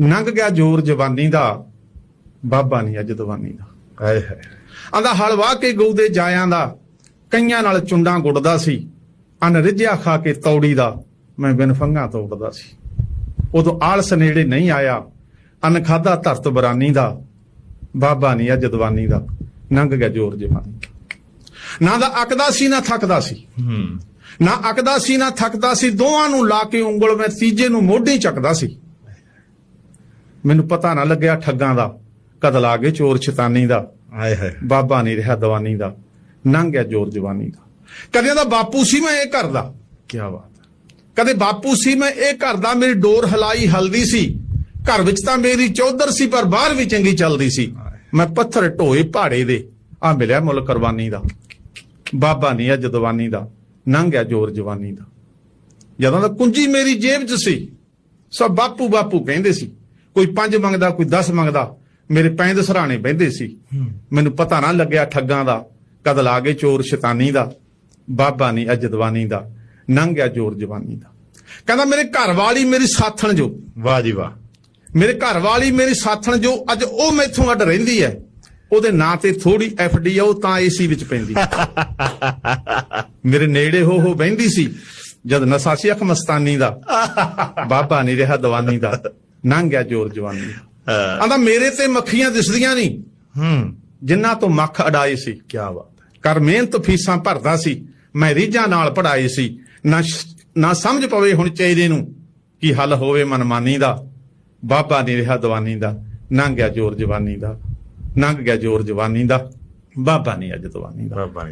ਨੰਗ ਗਿਆ ਜੋਰ ਜਵਾਨੀ ਦਾ ਬਾਬਾ ਨਹੀਂ ਅੱਜ ਦਵਾਨੀ ਦਾ। ਹਾਏ ਹਾਏ। ਆਂਦਾ ਹਲ ਵਾਹ ਕੇ ਗਊ ਦੇ ਜਾਇਆਂ ਦਾ ਕਈਆਂ ਨਾਲ ਚੁੰਡਾਂ ਗੁੱਡਦਾ ਸੀ ਅਨ ਰਿਝਿਆ ਖਾ ਕੇ ਤੌੜੀ ਦਾ ਮੈਂ ਬਿਨ ਫੰਗਾ ਤੋੜਦਾ ਸੀ। ਉਦੋਂ ਆਲਸ ਨੇੜੇ ਨਹੀਂ ਆਇਆ ਅਨ ਖਾਦਾ ਧਰਤ ਬਰਾਨੀ ਦਾ ਬਾਬਾ ਨਹੀਂ ਅੱਜ ਦਵਾਨੀ ਦਾ ਨੰਗ ਗਿਆ ਜੋਰ ਜਵਾਨੀ ਦਾ। ਨਾ ਦਾ ਅਕਦਾ ਸੀ ਨਾ ਥੱਕਦਾ ਸੀ। ਹੂੰ। ਨਾ ਅਕਦਾ ਸੀ ਨਾ ਥੱਕਦਾ ਸੀ ਦੋਵਾਂ ਨੂੰ ਲਾ ਕੇ ਉਂਗਲ ਮੈਂ ਤੀਜੇ ਨੂੰ ਮੋਢੀ ਚੱਕਦਾ ਸੀ। ਮੈਨੂੰ ਪਤਾ ਨਾ ਲੱਗਿਆ ਠੱਗਾਂ ਦਾ ਕਦਲ ਆ ਗਏ ਚੋਰ ਸ਼ੈਤਾਨੀ ਦਾ। ਹਾਏ ਹਾਏ। ਬਾਬਾ ਨਹੀਂ ਰਿਹਾ ਦਵਾਨੀ ਦਾ। ਗਿਆ ਜੋਰ ਜਵਾਨੀ ਦਾ। ਕਦੇ ਦਾ ਬਾਪੂ ਸੀ ਮੈਂ ਇਹ ਕਰਦਾ ਕੀ ਬਾਤ ਕਦੇ ਬਾਪੂ ਸੀ ਮੈਂ ਇਹ ਕਰਦਾ ਮੇਰੀ ਡੋਰ ਹਲਾਈ ਹਲਦੀ ਸੀ। ਘਰ ਵਿੱਚ ਤਾਂ ਮੇਰੀ ਚੌਧਰ ਸੀ ਪਰ ਬਾਹਰ ਵੀ ਚੰਗੀ ਚੱਲਦੀ ਸੀ। ਮੈਂ ਪੱਥਰ ਢੋਏ ਪਹਾੜੇ ਦੇ ਆ ਮਿਲਿਆ ਮੁੱਲ ਕੁਰਬਾਨੀ ਦਾ। ਬਾਬਾ ਨਹੀਂ ਅੱਜ ਦਵਾਨੀ ਦਾ। ਗਿਆ ਜੋਰ ਜਵਾਨੀ ਦਾ। ਜਦੋਂ ਦਾ ਕੁੰਜੀ ਮੇਰੀ ਜੇਬ 'ਚ ਸੀ ਸਭ ਬਾਪੂ ਬਾਪੂ ਕਹਿੰਦੇ ਸੀ ਕੋਈ ਪੰਜ ਮੰਗਦਾ ਕੋਈ 10 ਮੰਗਦਾ ਮੇਰੇ ਪੈਂਦ ਸਰਾਣੇ ਬਹਿੰਦੇ ਸੀ। ਮੈਨੂੰ ਪਤਾ ਨਾ ਲੱਗਿਆ ਠੱਗਾਂ ਦਾ ਕਦ ਲਾ ਗਏ ਚੋਰ ਸ਼ੈਤਾਨੀ ਦਾ ਬਾਬਾ ਨਹੀਂ ਅੱਜ ਦਵਾਨੀ ਦਾ ਨੰਗ ਗਿਆ ਜੋਰ ਜਵਾਨੀ ਦਾ। ਕਹਿੰਦਾ ਮੇਰੇ ਘਰ ਵਾਲੀ ਮੇਰੀ ਸਾਥਣ ਜੋ। ਵਾਹ ਜੀ ਵਾਹ। ਮੇਰੇ ਘਰ ਵਾਲੀ ਮੇਰੀ ਸਾਥਣ ਜੋ ਅੱਜ ਉਹ ਮੈਥੋਂ ਅੱਡ ਰਹਿੰਦੀ ਹੈ ਉਹਦੇ ਨਾਂ ਤੇ ਥੋੜੀ ਡੀ ਆ ਉਹ ਤਾਂ ਏਸੀ ਵਿੱਚ ਪੈਂਦੀ। ਮੇਰੇ ਨੇੜੇ ਹੋ ਹੋ ਬਹਿੰਦੀ ਸੀ ਜਦ ਨਸ਼ਾ ਸੀ ਅੱਖ ਮਸਤਾਨੀ ਦਾ ਬਾਬਾ ਨਹੀਂ ਰਿਹਾ ਦਵਾਨੀ ਦਾ। ਨੰਗ ਗਿਆ ਜੋਰ ਜਵਾਨੀ। ਆਂਦਾ ਮੇਰੇ ਤੇ ਮੱਖੀਆਂ ਦਿਸਦੀਆਂ ਨਹੀਂ। ਹੂੰ। ਜਿਨ੍ਹਾਂ ਤੋਂ ਮੱਖ ਅਡਾਏ ਸੀ। ਕੀ ਬਾਤ ਹੈ। ਕਰ ਮਿਹਨਤ ਫੀਸਾਂ ਭਰਦਾ ਸੀ। ਮੈਂ ਰੀਝਾਂ ਨਾਲ ਪੜਾਏ ਸੀ। ਨਾ ਸਮਝ ਪਵੇ ਹੁਣ ਚਿਹਰੇ ਨੂੰ ਕੀ ਹੱਲ ਹੋਵੇ ਮਨਮਾਨੀ ਦਾ। ਬਾਬਾ ਨਹੀਂ ਰਿਹਾ ਦਵਾਨੀ ਦਾ। ਨੰਗ ਗਿਆ ਜੋਰ ਜਵਾਨੀ ਦਾ। ਨੰਗ ਗਿਆ ਜੋਰ ਜਵਾਨੀ ਦਾ। ਬਾਬਾ ਨਹੀਂ ਅੱਜ ਦਵਾਨੀ ਦਾ। ਬਾਬਾ